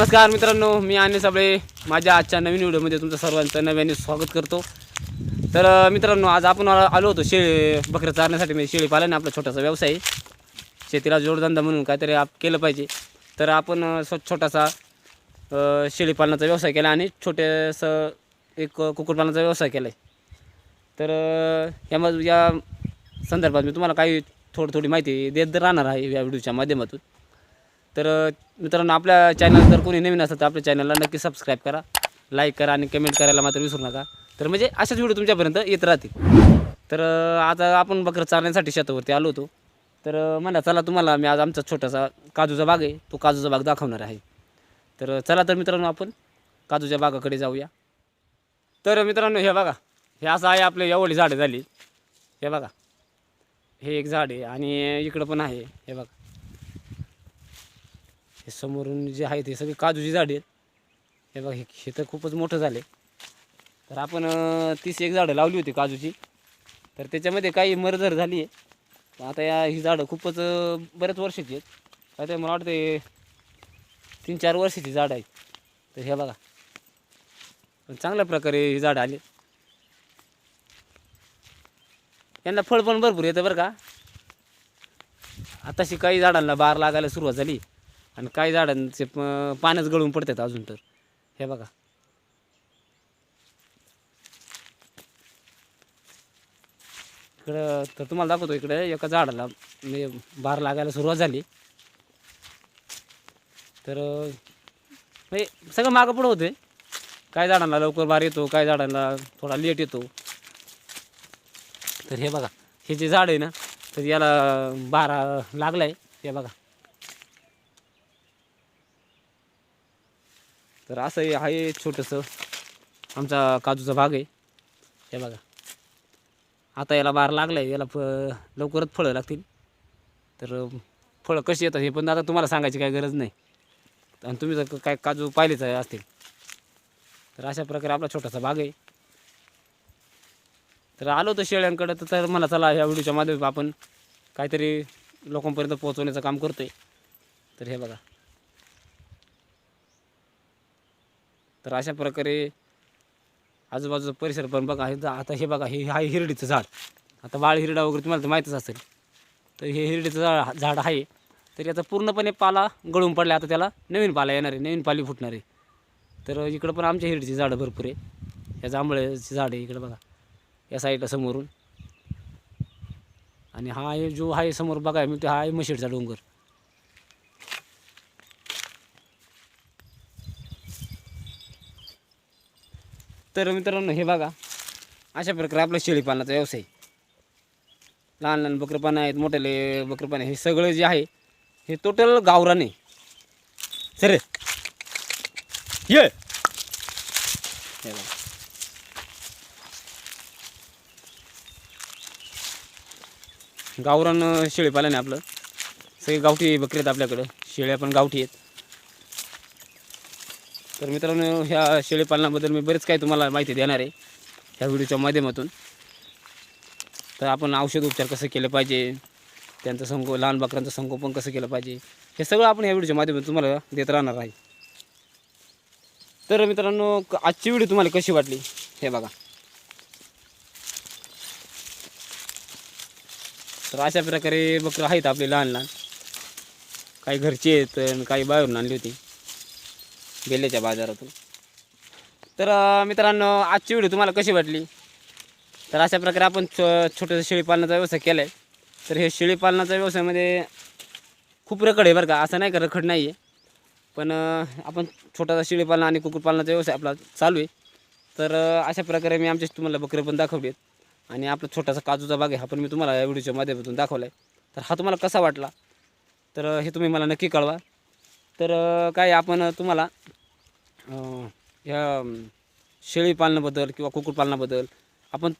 नमस्कार मित्रांनो मी आणि साबळे. माझ्या आजच्या नवीन व्हिडिओमध्ये तुमचं सर्वांचं नव्याने स्वागत करतो. तर मित्रांनो आज आपण आलो होतो शेळी बकऱ्या चारण्यासाठी. म्हणजे शेळी पालन आपला छोटासा व्यवसाय. शेतीला जोडधंदा म्हणून काहीतरी आप केलं पाहिजे. तर आपण स्व- छोटासा शेळी पालनाचा व्यवसाय केला आणि छोटेसं एक कुक्कुटपालनाचा व्यवसाय केला आहे तर या या संदर्भात मी तुम्हाला काही थोडी थोडी माहिती देत राहणार आहे या व्हिडिओच्या माध्यमातून. तर मित्रांनो आपल्या चॅनल जर कोणी नवीन असेल तर आपल्या चॅनलला नक्की सबस्क्राईब करा लाईक करा आणि कमेंट करायला मात्र विसरू नका. तर म्हणजे अशाच व्हिडिओ तुमच्यापर्यंत येत राहतील. तर आता आपण बकरं चालण्यासाठी शेतावरती आलो होतो. तर म्हणा चला तुम्हाला मी आज आमचा छोटासा काजूचा बाग आहे तो काजूचा बाग दाखवणार आहे. तर चला तर मित्रांनो आपण काजूच्या बागाकडे जाऊया. तर मित्रांनो हे बघा हे असं आहे आपले एवढी झाडं झाली. हे बघा हे एक झाड आहे आणि इकडं पण आहे हे बघा. हे समोरून जे आहे ते सगळी काजूची झाडे आहेत. हे बघा हे हे तर खूपच मोठं झाले तर आपण तीस एक झाडं लावली होती काजूची. तर त्याच्यामध्ये काही मरझर झाली आहे आता या ही झाडं खूपच बऱ्याच वर्षाची आहेत. काय ते मला वाटतं तीन चार वर्षाची झाडं आहेत. तर हे बघा. पण चांगल्या प्रकारे ही झाडं आली. यांना फळ पण भरपूर येतं बरं का. आताशी काही झाडांना बार लागायला सुरुवात झाली. आणि काही झाडांचे प- पानच गळून पडतात अजून तर. हे बघा. इकडं तर तुम्हाला दाखवतो इकडे एका झाडाला म्हणजे बार लागायला सुरुवात झाली. तर म्हणजे सगळं मागं पुढं होते काय झाडांना लवकर बार येतो काय झाडांना थोडा लेट येतो. तर हे बघा हे जे झाड आहे ना तर याला बारा लागला आहे हे बघा. तर असं हे आहे छोटंसं. आमचा काजूचा भाग आहे. हे बघा. आता याला बार लागला आहे याला फ लवकरच फळं लागतील. तर फळं कशी येतात हे पण आता तुम्हाला सांगायची काही गरज नाही. आणि तुम्ही जर काय काजू पाहिलेच असतील. तर अशा प्रकारे आपला छोटासा भाग आहे. तर आलो होतो शेळ्यांकडं तर मला चला ह्या व्हिडिओच्या माध्यमातून आपण काहीतरी लोकांपर्यंत पोहोचवण्याचं काम करतो आहे तर हे बघा. तर अशा प्रकारे आजूबाजूचा परिसर पण बघा हे आता हे बघा हे आहे हिरडीचं झाड. आता बाळ हिरडा वगैरे तुम्हाला तर माहीतच असेल. तर हे हिरडीचं झाड झाड आहे. तर याचा पूर्णपणे पाला गळून पडला आता त्याला नवीन पाला येणार आहे नवीन पाली फुटणार आहे. तर इकडं पण आमच्या हिरडीची झाडं भरपूर आहे. या जांभळ्याची झाड आहे इकडं बघा या साईडला समोरून. आणि हा आहे जो आहे समोर बघा मी हा आहे मशीडचा डोंगर. तर मित्रांनो हे बघा. अशा प्रकारे आपला शेळीपालनाचा व्यवसाय. लहान लहान बकरपान आहेत मोठेले बकरपान हे सगळं जे आहे हे टोटल गावरान आहे. सर. ये. गावरान शेळीपालन आहे आपलं. सगळे गावठी बकरी आहेत आपल्याकडं. शेळ्या पण गावठी आहेत. तर मित्रांनो ह्या शेळीपालनाबद्दल मी बरेच काही तुम्हाला माहिती देणार आहे ह्या व्हिडिओच्या माध्यमातून. तर आपण औषध उपचार कसं केलं पाहिजे त्यांचं संगो लहान बकरांचं संगोपन कसं केलं पाहिजे हे सगळं आपण ह्या व्हिडिओच्या माध्यमातून तुम्हाला देत राहणार आहे. तर मित्रांनो आजची व्हिडिओ तुम्हाला कशी वाटली हे बघा. तर अशा प्रकारे बकरं आहेत आपले लहान लहान काही घरचे आहेत काही बाहेरून आणली होती. बेल्ल्याच्या बाजारातून. तर मित्रांनो आजची व्हिडिओ तुम्हाला कशी वाटली? तर अशा प्रकारे आपण छो छोटंसं शेळीपालनाचा व्यवसाय केला आहे तर हे शेळीपालनाचा व्यवसायामध्ये खूप रखड आहे बरं का. असं नाही का रखड नाही आहे पण आपण छोटासा शेळीपालन आणि कुक्कुटपालनाचा व्यवसाय आपला चालू आहे. तर अशा प्रकारे मी आमच्या तुम्हाला बकरे पण दाखवली आहेत आणि आपला छोटासा काजूचा बाग आहे हा पण मी तुम्हाला या व्हिडिओच्या माध्यमातून दाखवला आहे तर हा तुम्हाला कसा वाटला? तर हे तुम्ही मला नक्की कळवा. तर काय आपण तुम्हाला ह्या शेळी शेळीपालनाबद्दल किंवा कुक्कुटपालनाबद्दल आपण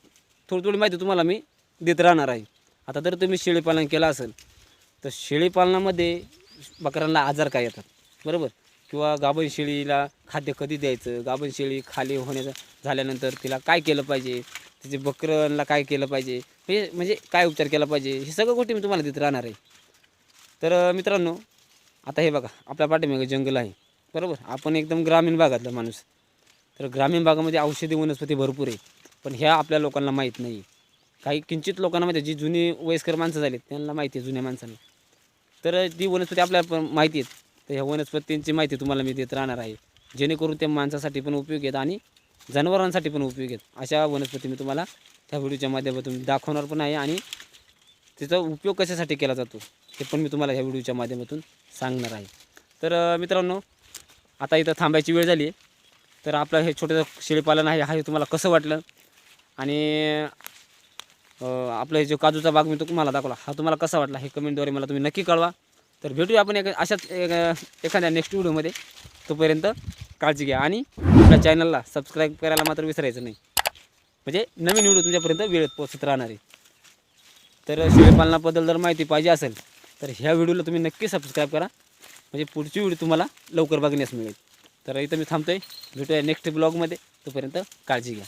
थोडी थोडी माहिती तुम्हाला मी देत राहणार आहे. आता जर तुम्ही शेळीपालन केलं असेल तर शेळीपालनामध्ये बकऱ्यांना आजार काय येतात? बरोबर? किंवा गाभण शेळीला खाद्य कधी द्यायचं? गाभण शेळी खाली होण्याचं झाल्यानंतर तिला काय केलं पाहिजे? तिचे बकरांना काय केलं पाहिजे? हे म्हणजे काय उपचार केला पाहिजे? हे सगळ्या गोष्टी मी तुम्हाला देत राहणार आहे. तर मित्रांनो आता हे बघा आपल्या पाठीमागे जंगल आहे. बरोबर? आपण एकदम ग्रामीण भागातला माणूस. तर ग्रामीण भागामध्ये औषधी वनस्पती भरपूर आहे पण ह्या आपल्या लोकांना माहीत नाही. आहे काही किंचित लोकांना माहिती जी जुनी वयस्कर माणसं झालीत त्यांना माहिती आहे जुन्या माणसांना. तर ती वनस्पती आपल्याला पण माहिती आहेत. तर ह्या वनस्पतींची माहिती तुम्हाला मी देत राहणार आहे. जेणेकरून त्या माणसासाठी पण उपयोग आहेत आणि जनावरांसाठी पण उपयोग आहेत. अशा वनस्पती मी तुम्हाला त्या व्हिडिओच्या माध्यमातून दाखवणार पण आहे आणि त्याचा उपयोग कशासाठी केला जातो हे पण मी तुम्हाला ह्या व्हिडिओच्या माध्यमातून सांगणार आहे. तर मित्रांनो आता इथं थांबायची वेळ झाली तर आपलं हे छोटंसं शेळीपालन आहे हा हे तुम्हाला कसं वाटलं? आणि आपलं हे जो काजूचा बाग मी तो तुम्हाला दाखवला हा तुम्हाला कसा वाटला हे कमेंटद्वारे मला तुम्ही नक्की कळवा. तर भेटूया आपण एक अशाच एक- एखाद्या नेक्स्ट व्हिडिओमध्ये. तोपर्यंत काळजी घ्या आणि आपल्या चॅनलला सबस्क्राईब करायला मात्र विसरायचं नाही. म्हणजे नवीन व्हिडिओ तुमच्यापर्यंत वेळेत पोचत राहणार आहे. तर शेळीपालनाबद्दल जर माहिती पाहिजे असेल तर ह्या व्हिडिओला तुम्ही नक्की सबस्क्राईब करा. म्हणजे पुढची व्हिडिओ तुम्हाला लवकर बघण्यास मिळेल. तर इथं मी थांबतोय. भेटूया नेक्स्ट ब्लॉगमध्ये तोपर्यंत काळजी घ्या.